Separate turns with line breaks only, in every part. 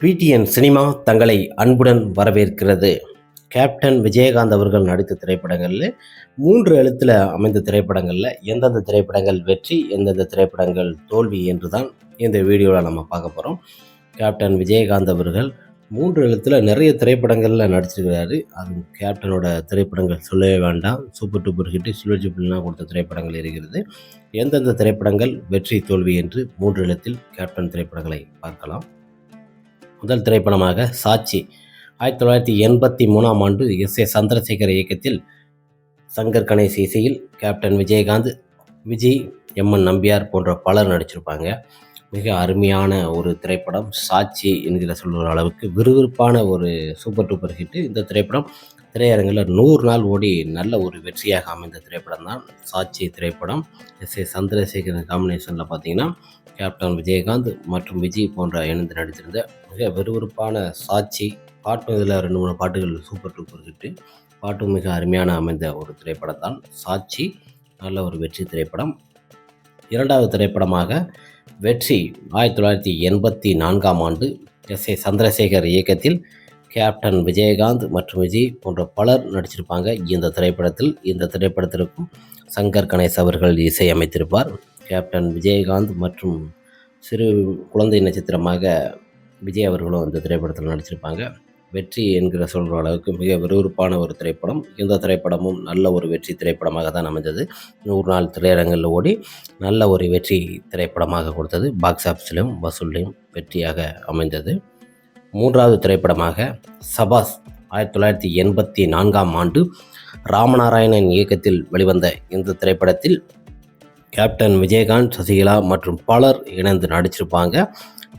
PTN cinema தங்களை அன்புடன் வரவேற்கிறது. கேப்டன் விஜயகாந்த் அவர்கள் நடித்த திரைப்படங்களில் மூன்று எழுத்தில் அமைந்த திரைப்படங்களில் எந்தெந்த திரைப்படங்கள் வெற்றி எந்தெந்த திரைப்படங்கள் தோல்வி என்று தான் இந்த வீடியோவில் நம்ம பார்க்க போகிறோம் கேப்டன் விஜயகாந்த் அவர்கள் மூன்று எழுத்தில் நிறைய திரைப்படங்களில் நடிச்சிருக்கிறாரு. அது கேப்டனோட திரைப்படங்கள் சொல்லவே வேண்டாம். சூப்பர் டூப்பர் ஹிட்டு சுழற்சி ஜூப்ளிலாம் கொடுத்த திரைப்படங்கள் இருக்கிறது எந்தெந்த திரைப்படங்கள் வெற்றி தோல்வி என்று மூன்று எழுத்தில் கேப்டன் திரைப்படங்களை பார்க்கலாம். முதல் திரைப்படமாக சாட்சி. ஆயிரத்தி தொள்ளாயிரத்தி எண்பத்தி மூணாம் ஆண்டு எஸ் ஏ சந்திரசேகர் இயக்கத்தில் சங்கர் கணேஷ் இசையில் captain Vijayakanth Vijay M N Nambiar போன்ற பலர் நடிச்சிருப்பாங்க. மிக அருமையான ஒரு திரைப்படம். சாட்சி என்கிற சொல்கிற அளவுக்கு விறுவிறுப்பான ஒரு சூப்பர் டூப்பர் ஹிட்டு இந்த திரைப்படம். திரையரங்கில் நூறு நாள் ஓடி நல்ல ஒரு வெற்றியாக அமைந்த திரைப்படம் தான் சாட்சி திரைப்படம். எஸ் ஏ சந்திரசேகரன் காம்பினேஷனில் பார்த்தீங்கன்னா கேப்டன் விஜயகாந்த் மற்றும் விஜய் போன்ற இணைந்து நடித்திருந்த மிக விறுவிறுப்பான சாட்சி. பாட்டு இதில் ரெண்டு மூணு பாட்டுகள் சூப்பர் டூப்பர் ஹிட்டு பாட்டும் மிக அருமையான அமைந்த ஒரு திரைப்படம் தான் சாட்சி நல்ல ஒரு வெற்றி திரைப்படம். இரண்டாவது திரைப்படமாக வெற்றி ஆயிரத்தி தொள்ளாயிரத்தி எண்பத்தி நான்காம் ஆண்டு எஸ். ஏ. சந்திரசேகர் இயக்கத்தில் கேப்டன் விஜயகாந்த் மற்றும் விஜய் போன்ற பலர் நடிச்சிருப்பாங்க. இந்த திரைப்படத்தில் இந்த திரைப்படத்திற்கும் சங்கர் கணேஷ் அவர்கள் இசையமைத்திருப்பார். கேப்டன் விஜயகாந்த் மற்றும் சிறு குழந்தை நட்சத்திரமாக விஜய் அவர்களும் இந்த திரைப்படத்தில் நடிச்சிருப்பாங்க. வெற்றி என்கிற சொல்கிற அளவுக்கு மிக விறுவிறுப்பான ஒரு திரைப்படம். இந்த திரைப்படமும் நல்ல ஒரு வெற்றி திரைப்படமாக தான் அமைந்தது. நூறு நாள் திரையரங்கில் ஓடி நல்ல ஒரு வெற்றி திரைப்படமாக கொடுத்தது. பாக்ஸ் ஆஃபீஸ்லையும் வசூல்லையும் வெற்றியாக அமைந்தது. மூன்றாவது திரைப்படமாக சபாஸ் ஆயிரத்தி தொள்ளாயிரத்தி எண்பத்தி நான்காம் ஆண்டு ராமநாராயணன் இயக்கத்தில் வெளிவந்த இந்த திரைப்படத்தில் கேப்டன் விஜயகாந்த் சசிகலா மற்றும் பலர் இணைந்து நடிச்சிருப்பாங்க.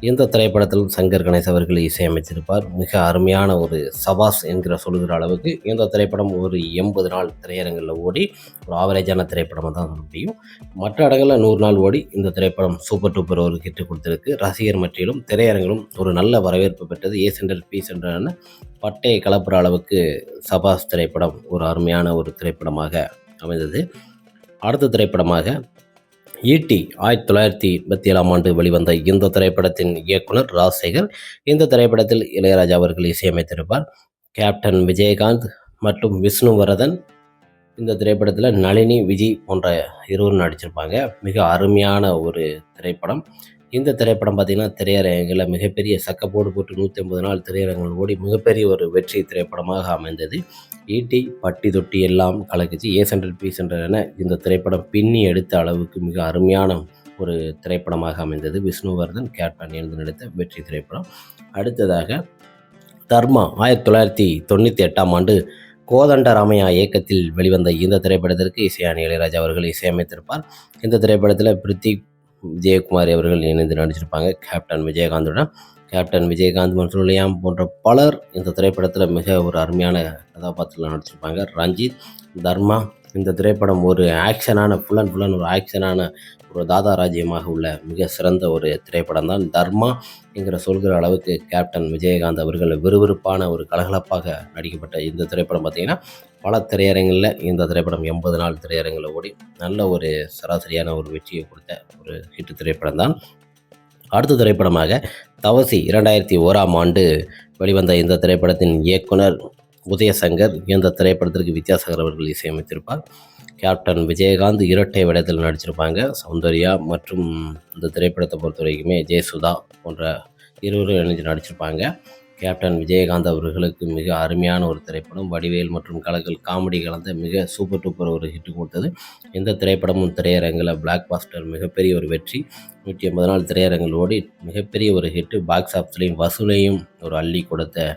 இந்த திரைப்படத்தில் சங்கர் கணேஷ் அவர்கள் இசையமைத்திருப்பார். மிக அருமையான ஒரு சபாஸ் என்கிற சொல்கிற அளவுக்கு இந்த திரைப்படம் ஒரு எண்பது நாள் திரையரங்கில் ஓடி ஒரு ஆவரேஜான திரைப்படமாக தான் சொல்ல முடியும். மற்ற இடங்களில் நூறு நாள் ஓடி இந்த திரைப்படம் சூப்பர் டூப்பர் ஒரு கிட்டு கொடுத்துருக்கு. ரசிகர் மற்றிலும் திரையரங்கிலும் ஒரு நல்ல வரவேற்பு பெற்றது. ஏ சென்டர் பி சென்டர்னு பட்டையை கலப்புற அளவுக்கு சபாஸ் திரைப்படம் ஒரு அருமையான ஒரு திரைப்படமாக அமைந்தது. அடுத்த திரைப்படமாக ஈட்டி ஆயிரத்தி தொள்ளாயிரத்தி எண்பத்தி ஏழாம் ஆண்டு வெளிவந்த இந்த திரைப்படத்தின் இயக்குனர் ராஜசேகர். இந்த திரைப்படத்தில் இளையராஜா அவர்கள் இசையமைத்திருப்பார். கேப்டன் விஜயகாந்த் மற்றும் விஷ்ணுவரதன். இந்த திரைப்படத்தில் நளினி விஜய் போன்ற இருவரும் நடிச்சிருப்பாங்க. மிக அருமையான ஒரு திரைப்படம். இந்த திரைப்படம் பார்த்திங்கன்னா திரையரங்கில் மிகப்பெரிய சக்கப்போடு போட்டு நூற்றி ஐம்பது நாள் திரையரங்குகள் ஓடி மிகப்பெரிய ஒரு வெற்றி திரைப்படமாக அமைந்தது. ஈட்டி பட்டி தொட்டி எல்லாம் கலக்குச்சு. ஏ சென்டர் பி சென்டர் என இந்த திரைப்படம் பின்னி எடுத்த அளவுக்கு மிக அருமையான ஒரு திரைப்படமாக அமைந்தது. விஷ்ணுவர்தன் கேப்டன் எழுந்து நடித்த வெற்றி திரைப்படம். அடுத்ததாக தர்மா ஆயிரத்தி தொள்ளாயிரத்தி தொண்ணூற்றி எட்டாம் ஆண்டு கோதண்டராமையா இயக்கத்தில் வெளிவந்த இந்த திரைப்படத்திற்கு இசையானி இளையராஜா அவர்கள் இசையமைத்திருப்பார். இந்த திரைப்படத்தில் பிரித்திக் விஜயகுமாரி அவர்கள் இணைந்து நடிச்சிருப்பாங்க. கேப்டன் விஜயகாந்துடன் கேப்டன் விஜயகாந்த் மன்சூலியாம் போன்ற பலர் இந்த திரைப்படத்தில் மிக ஒரு அருமையான கதாபாத்திரத்தில் நடிச்சிருப்பாங்க. ரஞ்சித் தர்மா இந்த திரைப்படம் ஒரு ஆக்ஷனான ஃபுல் அண்ட் ஃபுல் அண்ட் ஒரு ஆக்ஷனான ஒரு தாதா ராஜ்யமாக உள்ள மிக சிறந்த ஒரு திரைப்படம் தான். தர்மா என்கிற சொல்கிற அளவுக்கு கேப்டன் விஜயகாந்த் அவர்கள் விறுவிறுப்பான ஒரு கலகலப்பாக நடிக்கப்பட்ட இந்த திரைப்படம் பார்த்திங்கன்னா பல திரையரங்கில் இந்த திரைப்படம் எண்பது நாள் திரையரங்கில் ஓடி நல்ல ஒரு சராசரியான ஒரு வெற்றியை கொடுத்த ஒரு ஹிட் திரைப்படம் தான். அடுத்த திரைப்படமாக தவசி இரண்டாயிரத்தி ஓராம் ஆண்டு வெளிவந்த இந்த திரைப்படத்தின் இயக்குனர் உதயசங்கர் இந்த திரைப்படத்திற்கு வித்யாசாகர் அவர்கள் இசையமைத்திருப்பார். கேப்டன் விஜயகாந்த் இரட்டை வேடத்தில் நடிச்சிருப்பாங்க. சௌந்தர்யா மற்றும் இந்த திரைப்படத்தை பொறுத்த வரைக்குமே ஜெயசுதா போன்ற இருவரும் இணைஞ்சு நடிச்சிருப்பாங்க. கேப்டன் விஜயகாந்த் அவர்களுக்கு மிக அருமையான ஒரு திரைப்படம் வடிவேல் மற்றும் கலக்கல் காமெடி கலந்த மிக சூப்பர் டூப்பர் ஒரு ஹிட் கொடுத்தது. இந்த திரைப்படமும் திரையரங்கில் பிளாக் பாஸ்டர் மிகப்பெரிய ஒரு வெற்றி. நூற்றி ஐம்பது நாள் திரையரங்கில் ஓடி மிகப்பெரிய ஒரு ஹிட்டு பாக்ஸ் ஆஃபீஸ்லையும் வசூலையும் ஒரு அள்ளி கொடுத்த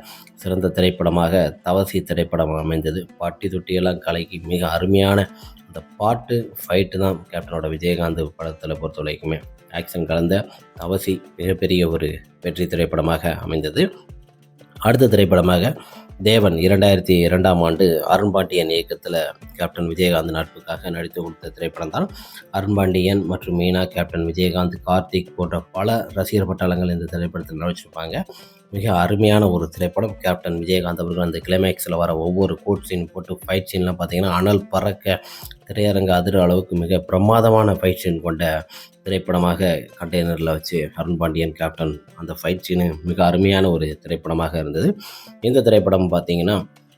சிறந்த திரைப்படமாக தவசி திரைப்படம் அமைந்தது. பாட்டி தொட்டியெல்லாம் கலைக்கு மிக அருமையான அந்த பாட்டு ஃபைட்டு தான் கேப்டனோட விஜயகாந்த் படத்தில் பொறுத்த வரைக்குமே. ஆக்ஷன் கலந்த தவசி மிகப்பெரிய ஒரு வெற்றி திரைப்படமாக அமைந்தது. அடுத்த திரைப்படமாக தேவன் இரண்டாயிரத்தி இரண்டாம் ஆண்டு அருண்பாண்டியன் இயக்கத்தில் கேப்டன் விஜயகாந்த் நட்புக்காக நடித்து கொடுத்த திரைப்படம் தான். அருண்பாண்டியன் மற்றும் மீனா கேப்டன் விஜயகாந்த் கார்த்திக் போன்ற பல ரசிகர் பட்டாளங்கள் இந்த திரைப்படத்தில் நடிச்சிருப்பாங்க. மிக அருமையான ஒரு திரைப்படம். கேப்டன் விஜயகாந்த் அவர்கள் அந்த கிளைமேக்ஸில் வர ஒவ்வொரு கோட் சீன் போட்டு ஃபைட் சீன்லாம் பார்த்தீங்கன்னா அனல் பறக்க திரையரங்க அதிர அளவுக்கு மிக பிரமாதமான ஃபைட் சீன் கொண்ட திரைப்படமாக கண்டெய்னரில் வச்சு அருண் பாண்டியன் கேப்டன் அந்த ஃபைட் சீனு மிக அருமையான ஒரு திரைப்படமாக இருந்தது. இந்த திரைப்படம் பார்த்தீங்கன்னா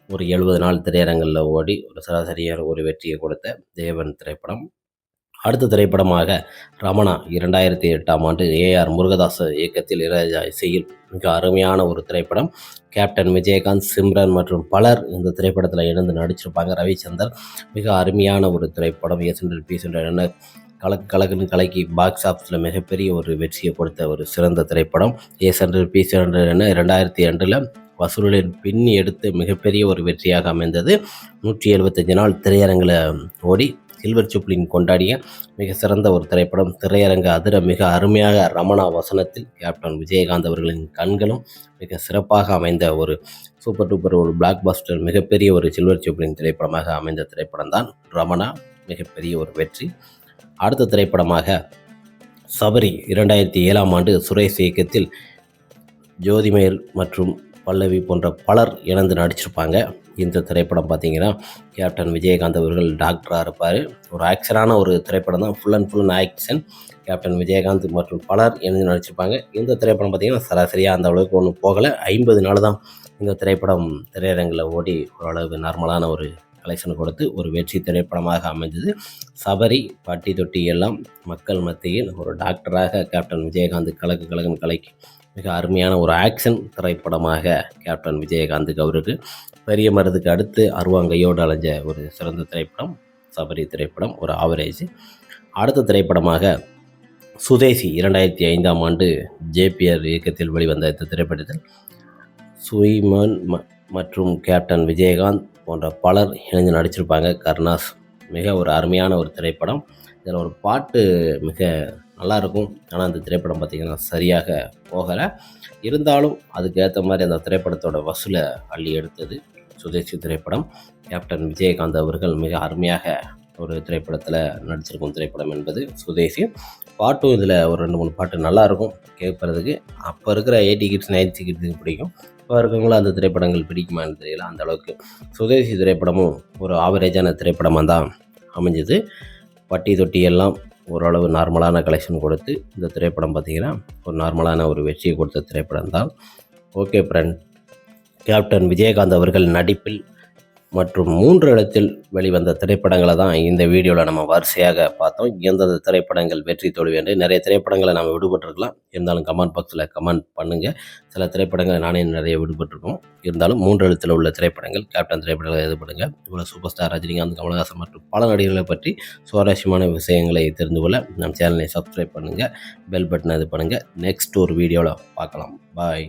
ஒரு எழுபது நாள் திரையரங்கில் ஓடி ஒரு சராசரியான ஒரு வெற்றியை கொடுத்த தேவன் திரைப்படம். அடுத்த திரைப்படமாக ரமணா இரண்டாயிரத்தி எட்டாம் ஆண்டு ஏஆர் முருகதாஸ் இயக்கத்தில் இளையராஜா இசையில் மிக அருமையான ஒரு திரைப்படம். கேப்டன் விஜயகாந்த் சிம்ரன் மற்றும் பலர் இந்த திரைப்படத்தில் இணைந்து நடிச்சிருப்பாங்க. ரவிச்சந்தர் மிக அருமையான ஒரு திரைப்படம். எஸ் ஹண்ட்ரட் பி ஹண்ட்ரட் என்ன கலக்கு கலக்குன்னு கலக்கி பாக்ஸ் ஆஃபீஸில் மிகப்பெரிய ஒரு வெற்றியை கொடுத்த ஒரு சிறந்த திரைப்படம். ஏஸ் ஹண்ட்ரட் பி ஹண்ட்ரட் என்ன ரெண்டாயிரத்தி ரெண்டில் வசூலின் பின்னி எடுத்து மிகப்பெரிய ஒரு வெற்றியாக அமைந்தது. நூற்றி எழுபத்தஞ்சு நாள் திரையரங்கில் ஓடி சில்வர் சுப்ளின் கொண்டாடிய மிக சிறந்த ஒரு திரைப்படம் திரையரங்க அதிர மிக அருமையாக ரமணா வசனத்தில் கேப்டன் விஜயகாந்த் அவர்களின் கண்களும் மிக சிறப்பாக அமைந்த ஒரு சூப்பர் டூப்பர் ஒரு பிளாக் பஸ்டர் மிகப்பெரிய ஒரு சில்வர் சுப்ளின் திரைப்படமாக அமைந்த திரைப்படம் தான் ரமணா. மிகப்பெரிய ஒரு வெற்றி. அடுத்த திரைப்படமாக சபரி இரண்டாயிரத்தி ஏழாம் ஆண்டு சுரேஷ் இயக்கத்தில் ஜோதிமேல் மற்றும் பல்லவி போன்ற பலர் இணைந்து நடிச்சிருப்பாங்க. இந்த திரைப்படம் பார்த்தீங்கன்னா கேப்டன் விஜயகாந்த் அவர்கள் டாக்டராக இருப்பார். ஒரு ஆக்ஷனான ஒரு திரைப்படம் தான். Full and full action captain Vijayakanth மற்றும் பலர் இணைந்து நடிச்சிருப்பாங்க. இந்த திரைப்படம் பார்த்திங்கன்னா சராசரியாக அந்த அளவுக்கு ஒன்றும் போகலை. ஐம்பது நாள் தான் இந்த திரைப்படம் திரையரங்கில் ஓடி ஓரளவு நார்மலான ஒரு கலெக்ஷன் கொடுத்து ஒரு வெற்றி திரைப்படமாக அமைந்தது. சபரி பட்டி தொட்டி எல்லாம் மக்கள் மத்தியில் ஒரு டாக்டராக கேப்டன் விஜயகாந்த் கலக்கு கலகன் கலைக்கு மிக அருமையான ஒரு ஆக்ஷன் திரைப்படமாக கேப்டன் விஜயகாந்துக்கு அவருக்கு பெரிய மருதுக்கு அடுத்து அருவாங்கையோடு அலைஞ்ச ஒரு சிறந்த திரைப்படம் சபரி திரைப்படம் ஒரு ஆவரேஜ் அடுத்த திரைப்படமாக சுதேசி இரண்டாயிரத்தி ஐந்தாம் ஆண்டு ஜேபிஆர் இயக்கத்தில் வெளிவந்த இந்த திரைப்படத்தில் சுய்மன் மற்றும் கேப்டன் விஜயகாந்த் போன்ற பலர் இணைந்து நடிச்சிருப்பாங்க. கருணாஸ் மிக ஒரு அருமையான ஒரு திரைப்படம். இதில் ஒரு பாட்டு மிக நல்லாயிருக்கும். ஆனால் அந்த திரைப்படம் பார்த்திங்கன்னா சரியாக போகலை. இருந்தாலும் அதுக்கு ஏற்ற மாதிரி அந்த திரைப்படத்தோட வசூலை அள்ளி எடுத்தது சுதேசி திரைப்படம். கேப்டன் விஜயகாந்த் அவர்கள் மிக அருமையாக ஒரு திரைப்படத்தில் நடிச்சிருக்கும் திரைப்படம் என்பது சுதேசி. பாட்டும் இதில் ஒரு ரெண்டு மூணு பாட்டு நல்லாயிருக்கும் கேட்குறதுக்கு. அப்போ இருக்கிற எயிட்டி கிட்ஸ் நைன்டி கிட்ஸுக்கு பிடிக்கும். இப்போ இருக்கவங்களும் அந்த திரைப்படங்கள் பிடிக்குமான்னு தெரியல அந்த அளவுக்கு. சுதேசி திரைப்படமும் ஒரு ஆவரேஜான திரைப்படமாக தான் அமைஞ்சது. பட்டி தொட்டி எல்லாம் ஓரளவு நார்மலான கலெக்ஷன் கொடுத்து இந்த திரைப்படம் பார்த்திங்கன்னா ஒரு நார்மலான ஒரு வெற்றியை கொடுத்த திரைப்படம் தான் ஓகே ஃப்ரெண்ட் கேப்டன் விஜயகாந்த் அவர்கள் நடிப்பில் மற்றும் மூன்று இடத்தில் வெளிவந்த திரைப்படங்களை தான் இந்த வீடியோவில் நம்ம வரிசையாக பார்த்தோம். எந்தெந்த திரைப்படங்கள் வெற்றி தோல்வி என்று நிறைய திரைப்படங்களை நம்ம விடுபட்டிருக்கலாம். இருந்தாலும் கமெண்ட் பாக்ஸில் கமெண்ட் பண்ணுங்கள் சில திரைப்படங்களை நானே நிறைய விடுபட்டிருக்கோம். இருந்தாலும் மூன்று இடத்தில் உள்ள திரைப்படங்கள் கேப்டன் திரைப்படங்களை இது இவ்வளோ சூப்பர் ஸ்டார் ரஜினிகாந்த் கமலஹாசன் மற்றும் பல நடிகர்களை பற்றி சுவாரஸ்யமான விஷயங்களை தெரிந்து கொள்ள நம் சேனலை சப்ஸ்கிரைப் பண்ணுங்கள் பெல் பட்டனை இது பண்ணுங்கள் நெக்ஸ்ட் ஒரு வீடியோவில் பார்க்கலாம். பாய்